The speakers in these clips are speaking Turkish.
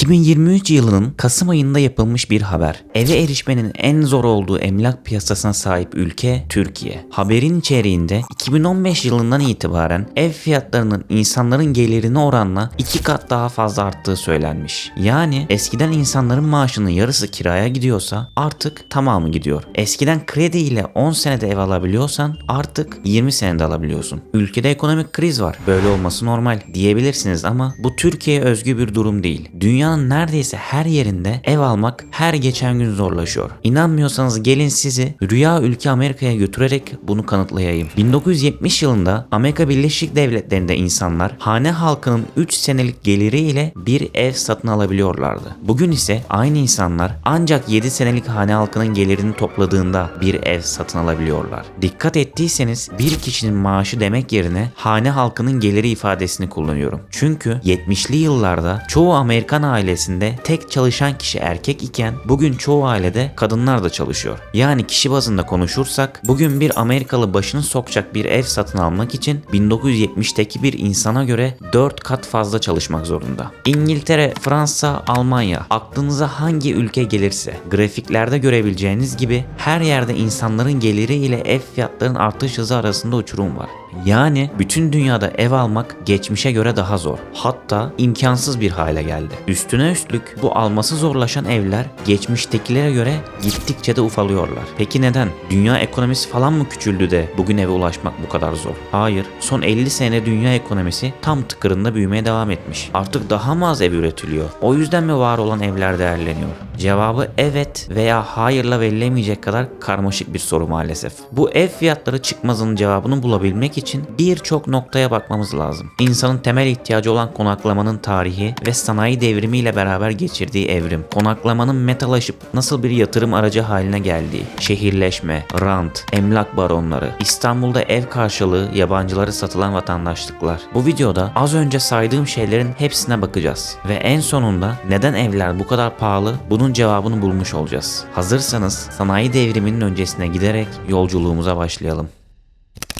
2023 yılının Kasım ayında yapılmış bir haber. Eve erişmenin en zor olduğu emlak piyasasına sahip ülke Türkiye. Haberin içeriğinde 2015 yılından itibaren ev fiyatlarının insanların gelirine oranla iki kat daha fazla arttığı söylenmiş. Yani eskiden insanların maaşının yarısı kiraya gidiyorsa artık tamamı gidiyor. Eskiden kredi ile 10 senede ev alabiliyorsan artık 20 senede alabiliyorsun. Ülkede ekonomik kriz var. Böyle olması normal diyebilirsiniz ama bu Türkiye'ye özgü bir durum değil. Dünyanın neredeyse her yerinde ev almak her geçen gün zorlaşıyor. İnanmıyorsanız gelin sizi rüya ülke Amerika'ya götürerek bunu kanıtlayayım. 1970 yılında Amerika Birleşik Devletleri'nde insanlar hane halkının 3 senelik geliriyle bir ev satın alabiliyorlardı. Bugün ise aynı insanlar ancak 7 senelik hane halkının gelirini topladığında bir ev satın alabiliyorlar. Dikkat ettiyseniz bir kişinin maaşı demek yerine hane halkının geliri ifadesini kullanıyorum. Çünkü 70'li yıllarda çoğu Amerikan ailesinde tek çalışan kişi erkek iken bugün çoğu ailede kadınlar da çalışıyor. Yani kişi bazında konuşursak bugün bir Amerikalı başını sokacak bir ev satın almak için 1970'teki bir insana göre 4 kat fazla çalışmak zorunda. İngiltere, Fransa, Almanya aklınıza hangi ülke gelirse grafiklerde görebileceğiniz gibi her yerde insanların geliri ile ev fiyatlarının artış hızı arasında uçurum var. Yani bütün dünyada ev almak geçmişe göre daha zor. Hatta imkansız bir hale geldi. Üstüne üstlük bu alması zorlaşan evler geçmiştekilere göre gittikçe de ufalıyorlar. Peki neden? Dünya ekonomisi falan mı küçüldü de bugün eve ulaşmak bu kadar zor? Hayır. Son 50 sene dünya ekonomisi tam tıkırında büyümeye devam etmiş. Artık daha mı az ev üretiliyor? O yüzden mi var olan evler değerleniyor? Cevabı evet veya hayırla verilemeyecek kadar karmaşık bir soru maalesef. Bu ev fiyatları çıkmazının cevabını bulabilmek için birçok noktaya bakmamız lazım. İnsanın temel ihtiyacı olan konaklamanın tarihi ve sanayi devrimiyle beraber geçirdiği evrim, konaklamanın metalaşıp nasıl bir yatırım aracı haline geldiği, şehirleşme, rant, emlak baronları, İstanbul'da ev karşılığı yabancıları satılan vatandaşlıklar. Bu videoda az önce saydığım şeylerin hepsine bakacağız. Ve en sonunda neden evler bu kadar pahalı bunun cevabını bulmuş olacağız. Hazırsanız sanayi devriminin öncesine giderek yolculuğumuza başlayalım.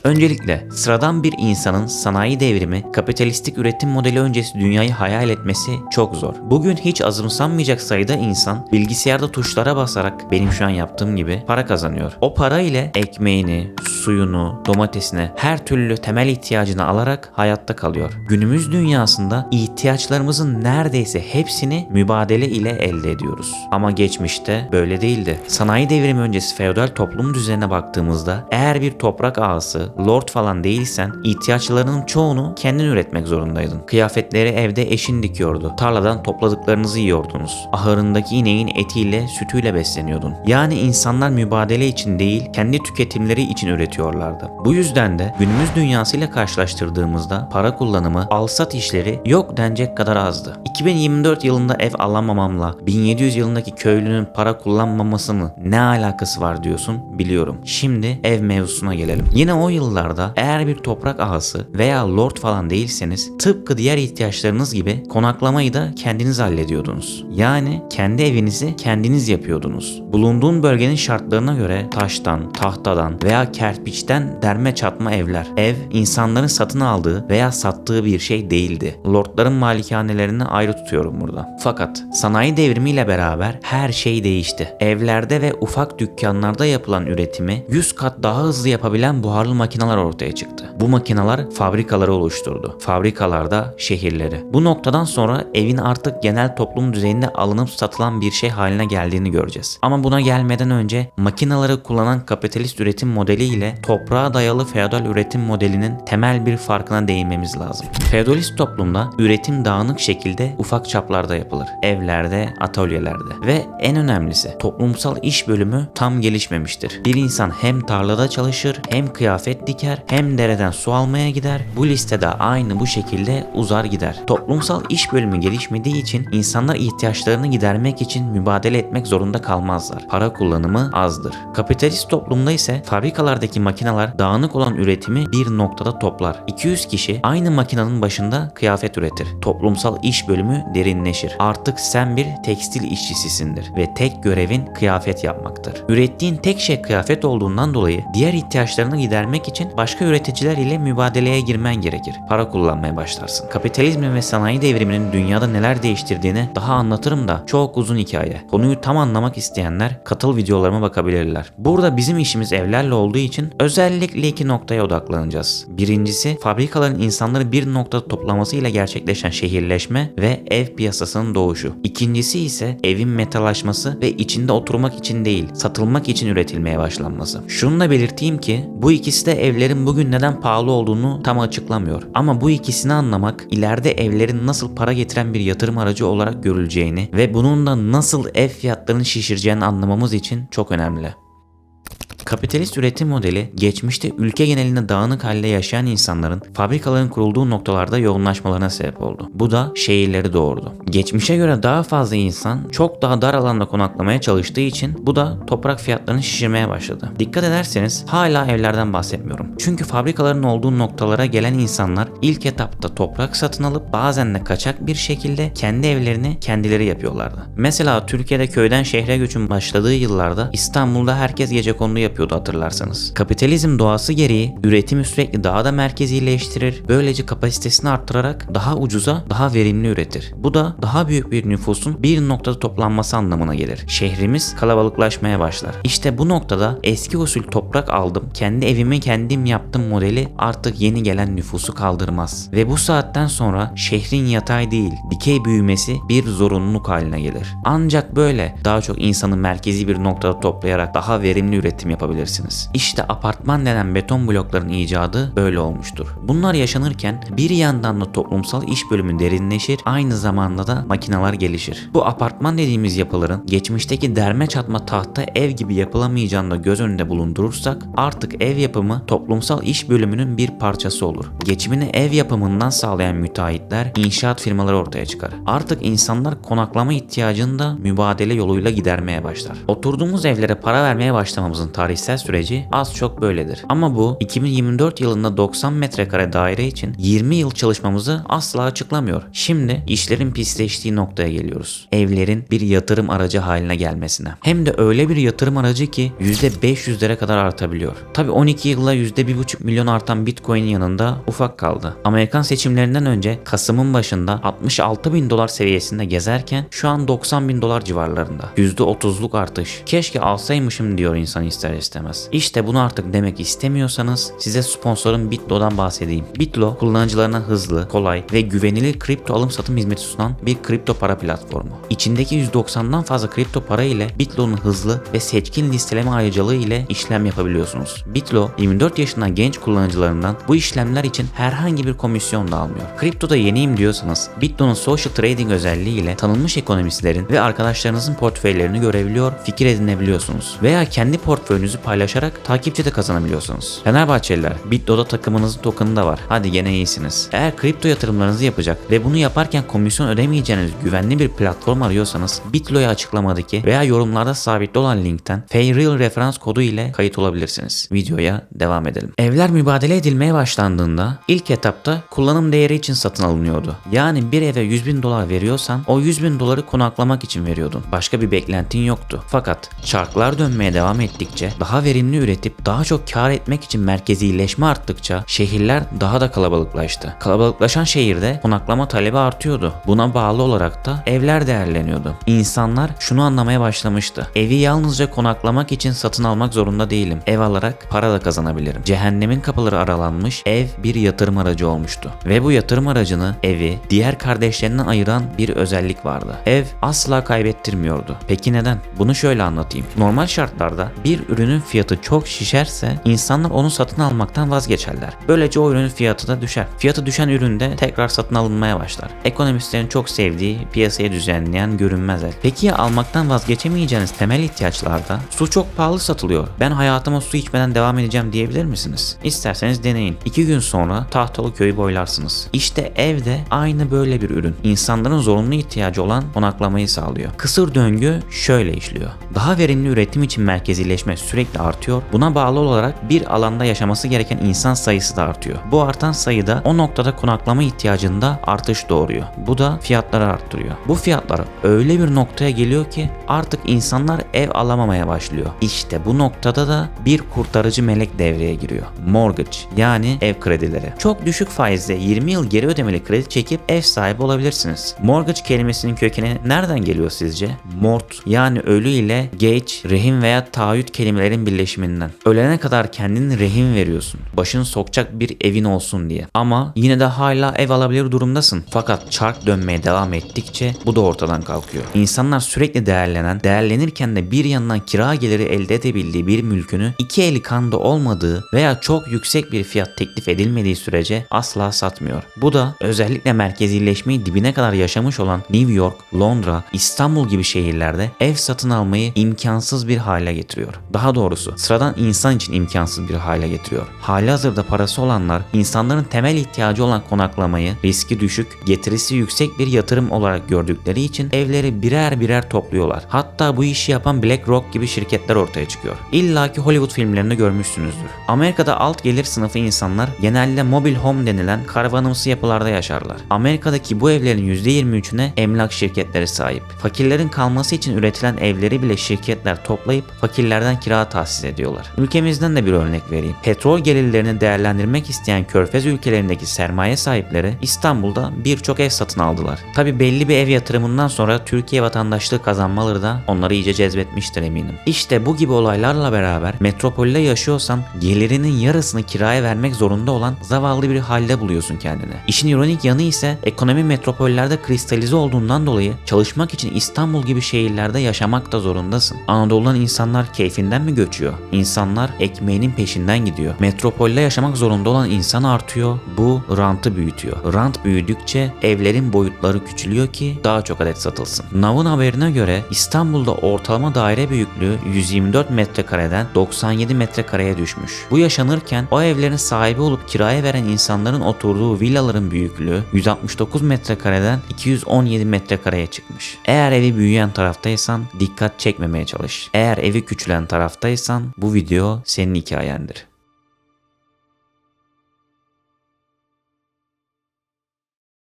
Öncelikle sıradan bir insanın sanayi devrimi, kapitalistik üretim modeli öncesi dünyayı hayal etmesi çok zor. Bugün hiç azımsanmayacak sayıda insan bilgisayarda tuşlara basarak benim şu an yaptığım gibi para kazanıyor. O para ile ekmeğini, suyunu, domatesini, her türlü temel ihtiyacını alarak hayatta kalıyor. Günümüz dünyasında ihtiyaçlarımızın neredeyse hepsini mübadele ile elde ediyoruz. Ama geçmişte böyle değildi. Sanayi devrimi öncesi feodal toplum düzenine baktığımızda eğer bir toprak ağası, lord falan değilsen ihtiyaçlarının çoğunu kendin üretmek zorundaydın. Kıyafetleri evde eşin dikiyordu. Tarladan topladıklarınızı yiyordunuz. Ahırındaki ineğin etiyle, sütüyle besleniyordun. Yani insanlar mübadele için değil, kendi tüketimleri için üretiyorlardı. Bu yüzden de günümüz dünyasıyla karşılaştırdığımızda para kullanımı, alsat işleri yok denecek kadar azdı. 2024 yılında ev alamamamla 1700 yılındaki köylünün para kullanmamasının ne alakası var diyorsun biliyorum. Şimdi ev mevzusuna gelelim. Yine o yıllarda eğer bir toprak ağası veya lord falan değilseniz tıpkı diğer ihtiyaçlarınız gibi konaklamayı da kendiniz hallediyordunuz. Yani kendi evinizi kendiniz yapıyordunuz. Bulunduğun bölgenin şartlarına göre taştan, tahtadan veya kerpiçten derme çatma evler. Ev insanların satın aldığı veya sattığı bir şey değildi. Lordların malikanelerini ayrı tutuyorum burada. Fakat sanayi devrimiyle beraber her şey değişti. Evlerde ve ufak dükkanlarda yapılan üretimi 100 kat daha hızlı yapabilen buharlı makineler ortaya çıktı. Bu makineler fabrikaları oluşturdu. Fabrikalarda şehirleri. Bu noktadan sonra evin artık genel toplum düzeyinde alınıp satılan bir şey haline geldiğini göreceğiz. Ama buna gelmeden önce makinaları kullanan kapitalist üretim modeli ile toprağa dayalı feodal üretim modelinin temel bir farkına değinmemiz lazım. Feodalist toplumda üretim dağınık şekilde ufak çaplarda yapılır. Evlerde, atölyelerde. Ve en önemlisi toplumsal iş bölümü tam gelişmemiştir. Bir insan hem tarlada çalışır, hem kıyafet diker, hem dereden su almaya gider. Bu listede aynı bu şekilde uzar gider. Toplumsal iş bölümü gelişmediği için insanlar ihtiyaçlarını gidermek için mübadele etmek zorunda kalmazlar. Para kullanımı azdır. Kapitalist toplumda ise fabrikalardaki makineler dağınık olan üretimi bir noktada toplar. 200 kişi aynı makinenin başında kıyafet üretir. Toplumsal iş bölümü derinleşir. Artık sen bir tekstil işçisisindir ve tek görevin kıyafet yapmaktır. Ürettiğin tek şey kıyafet olduğundan dolayı diğer ihtiyaçlarını gidermek için başka üreticiler ile mübadeleye girmen gerekir. Para kullanmaya başlarsın. Kapitalizmin ve sanayi devriminin dünyada neler değiştirdiğini daha anlatırım da çok uzun hikaye. Konuyu tam anlamak isteyenler katıl videolarıma bakabilirler. Burada bizim işimiz evlerle olduğu için özellikle iki noktaya odaklanacağız. Birincisi fabrikaların insanları bir noktada toplamasıyla gerçekleşen şehirleşme ve ev piyasasının doğuşu. İkincisi ise evin metalaşması ve içinde oturmak için değil, satılmak için üretilmeye başlanması. Şunu da belirteyim ki bu ikisi de evlerin bugün neden pahalı olduğunu tam açıklamıyor. Ama bu ikisini anlamak ileride evlerin nasıl para getiren bir yatırım aracı olarak görüleceğini ve bunun da nasıl ev fiyatlarını şişireceğini anlamamız için çok önemli. Kapitalist üretim modeli geçmişte ülke genelinde dağınık halde yaşayan insanların fabrikaların kurulduğu noktalarda yoğunlaşmalarına sebep oldu. Bu da şehirleri doğurdu. Geçmişe göre daha fazla insan çok daha dar alanda konaklamaya çalıştığı için bu da toprak fiyatlarını şişirmeye başladı. Dikkat ederseniz hala evlerden bahsetmiyorum. Çünkü fabrikaların olduğu noktalara gelen insanlar ilk etapta toprak satın alıp bazen de kaçak bir şekilde kendi evlerini kendileri yapıyorlardı. Mesela Türkiye'de köyden şehre göçün başladığı yıllarda İstanbul'da herkes gece kondu yapıyordu hatırlarsanız. Kapitalizm doğası gereği üretimi sürekli daha da merkezileştirir. Böylece kapasitesini arttırarak daha ucuza, daha verimli üretir. Bu da daha büyük bir nüfusun bir noktada toplanması anlamına gelir. Şehrimiz kalabalıklaşmaya başlar. İşte bu noktada eski usul toprak aldım, kendi evimi kendim yaptım modeli artık yeni gelen nüfusu kaldırmaz. Ve bu saatten sonra şehrin yatay değil, dikey büyümesi bir zorunluluk haline gelir. Ancak böyle daha çok insanı merkezi bir noktada toplayarak daha verimli üretim yapabilirsiniz. İşte apartman denen beton blokların icadı böyle olmuştur. Bunlar yaşanırken bir yandan da toplumsal iş bölümü derinleşir, aynı zamanda da makineler gelişir. Bu apartman dediğimiz yapıların geçmişteki derme çatma tahta ev gibi yapılamayacağını da göz önünde bulundurursak artık ev yapımı toplumsal iş bölümünün bir parçası olur. Geçimini ev yapımından sağlayan müteahhitler, inşaat firmaları ortaya çıkar. Artık insanlar konaklama ihtiyacını da mübadele yoluyla gidermeye başlar. Oturduğumuz evlere para vermeye başlamamızın tarihsel süreci az çok böyledir. Ama bu 2024 yılında 90 metrekare daire için 20 yıl çalışmamızı asla açıklamıyor. Şimdi işlerin pisleştiği noktaya geliyoruz. Evlerin bir yatırım aracı haline gelmesine. Hem de öyle bir yatırım aracı ki %500'lere kadar artabiliyor. Tabi 12 yılda %1,5 milyon artan Bitcoin'in yanında ufak kaldı. Amerikan seçimlerinden önce Kasım'ın başında 66 bin dolar seviyesinde gezerken şu an 90 bin dolar civarlarında. %30'luk artış. Keşke alsaymışım diyor insan ister istemez. İşte bunu artık demek istemiyorsanız size sponsorum Bitlo'dan bahsedeyim. Bitlo kullanıcılarına hızlı, kolay ve güvenilir kripto alım satım hizmeti sunan bir kripto para platformu. İçindeki 190'dan fazla kripto para ile Bitlo'nun hızlı ve seçkin listeleme ayrıcalığı ile işlem yapabiliyorsunuz. Bitlo 24 yaşından genç kullanıcılarından bu işlemler için herhangi bir komisyon da almıyor. Kriptoda yeniyim diyorsanız Bitlo'nun social trading özelliği ile tanınmış ekonomistlerin ve arkadaşlarınızın portföylerini görebiliyor, fikir edinebiliyorsunuz. Veya kendi portföyünüzü paylaşarak takipçi de kazanabiliyorsunuz. Fenerbahçeliler, Bitlo'da takımınızın token'ı da var. Hadi gene iyisiniz. Eğer kripto yatırımlarınızı yapacak ve bunu yaparken komisyon ödemeyeceğiniz güvenli bir platform arıyorsanız Bitlo'ya açıklamadaki veya yorumlarda sabitli olan linkten Fayreal referans kodu ile kayıt olabilirsiniz. Videoya devam edelim. Evler mübadele edilmeye başlandığında ilk etapta kullanım değeri için satın alınıyordu. Yani bir eve 100 bin dolar veriyorsan o 100 bin doları konaklamak için veriyordun. Başka bir beklentin yoktu. Fakat çarklar dönmeye devam ettikçe daha verimli üretip daha çok kar etmek için merkezileşme arttıkça şehirler daha da kalabalıklaştı. Kalabalıklaşan şehirde konaklama talebi artıyordu. Buna bağlı olarak da evler değerleniyordu. İnsanlar şunu anlamaya başlamıştı. Evi yalnızca konaklamak için satın almak zorunda değilim. Ev alarak para da kazanabilirim. Cehennemin kapıları aralanmış, ev bir yatırım aracı olmuştu. Ve bu yatırım aracını evi diğer kardeşlerinden ayıran bir özellik vardı. Ev asla kaybettirmiyordu. Peki neden? Bunu şöyle anlatayım. Normal şartlarda bir ürünün fiyatı çok şişerse insanlar onu satın almaktan vazgeçerler. Böylece o ürünün fiyatı da düşer. Fiyatı düşen ürün de tekrar satın alınmaya başlar. Ekonomistlerin çok sevdiği piyasayı düzenleyen görünmez el. Peki ya almaktan vazgeçemeyeceğiniz temel ihtiyaçlarda su çok pahalı satılıyor. Ben hayatıma su içmeden devam edeceğim diyebilir misiniz? İsterseniz deneyin. İki gün sonra tahtalı köyü boylarsınız. İşte evde aynı böyle bir ürün. İnsanların zorunlu ihtiyacı olan konaklamayı sağlıyor. Kısır döngü şöyle işliyor. Daha verimli üretim için merkezileşme sürekli sürekli artıyor. Buna bağlı olarak bir alanda yaşaması gereken insan sayısı da artıyor. Bu artan sayıda o noktada konaklama ihtiyacında artış doğuruyor. Bu da fiyatları arttırıyor. Bu fiyatlar öyle bir noktaya geliyor ki artık insanlar ev alamamaya başlıyor. İşte bu noktada da bir kurtarıcı melek devreye giriyor. Mortgage yani ev kredileri. Çok düşük faizle 20 yıl geri ödemeli kredi çekip ev sahibi olabilirsiniz. Mortgage kelimesinin kökeni nereden geliyor sizce? Mort yani ölü ile gage, rehin veya taahhüt kelimelerin birleşiminden. Ölene kadar kendini rehin veriyorsun. Başını sokacak bir evin olsun diye. Ama yine de hala ev alabilir durumdasın. Fakat çark dönmeye devam ettikçe bu da ortadan kalkıyor. İnsanlar sürekli değerlenen, değerlenirken de bir yandan kira geliri elde edebildiği bir mülkünü iki eli kanda olmadığı veya çok yüksek bir fiyat teklif edilmediği sürece asla satmıyor. Bu da özellikle merkezileşmeyi dibine kadar yaşamış olan New York, Londra, İstanbul gibi şehirlerde ev satın almayı imkansız bir hale getiriyor. Daha doğrusu sıradan insan için imkansız bir hale getiriyor. Hali hazırda parası olanlar insanların temel ihtiyacı olan konaklamayı riski düşük, getirisi yüksek bir yatırım olarak gördükleri için evleri birer birer topluyorlar. Hatta bu işi yapan BlackRock gibi şirketler ortaya çıkıyor. İlla ki Hollywood filmlerinde görmüşsünüzdür. Amerika'da alt gelir sınıfı insanlar genelde mobil home denilen karavanımsı yapılarda yaşarlar. Amerika'daki bu evlerin %23'üne emlak şirketleri sahip. Fakirlerin kalması için üretilen evleri bile şirketler toplayıp fakirlerden kira tahsis ediyorlar. Ülkemizden de bir örnek vereyim. Petrol gelirlerini değerlendirmek isteyen körfez ülkelerindeki sermaye sahipleri İstanbul'da birçok ev satın aldılar. Tabi belli bir ev yatırımından sonra Türkiye vatandaşlığı kazanmaları da onları iyice cezbetmiştir eminim. İşte bu gibi olaylarla beraber metropolde yaşıyorsan gelirinin yarısını kiraya vermek zorunda olan zavallı bir halde buluyorsun kendini. İşin ironik yanı ise ekonomi metropollerde kristalize olduğundan dolayı çalışmak için İstanbul gibi şehirlerde yaşamak da zorundasın. Anadolu'dan insanlar keyfinden mi göçüyor? İnsanlar ekmeğinin peşinden gidiyor. Metropolde yaşamak zorunda olan insan artıyor. Bu rantı büyütüyor. Rant büyüdükçe evlerin boyutları küçülüyor ki daha çok adet satılsın. Nav'ın haberine göre İstanbul'da ortalama daire büyüklüğü 124 metrekareden 97 metrekareye düşmüş. Bu yaşanırken o evlerin sahibi olup kiraya veren insanların oturduğu villaların büyüklüğü 169 metrekareden 217 metrekareye çıkmış. Eğer evi büyüyen taraftaysan dikkat çekmemeye çalış. Eğer evi küçülen taraftaysan bu video senin hikayendir.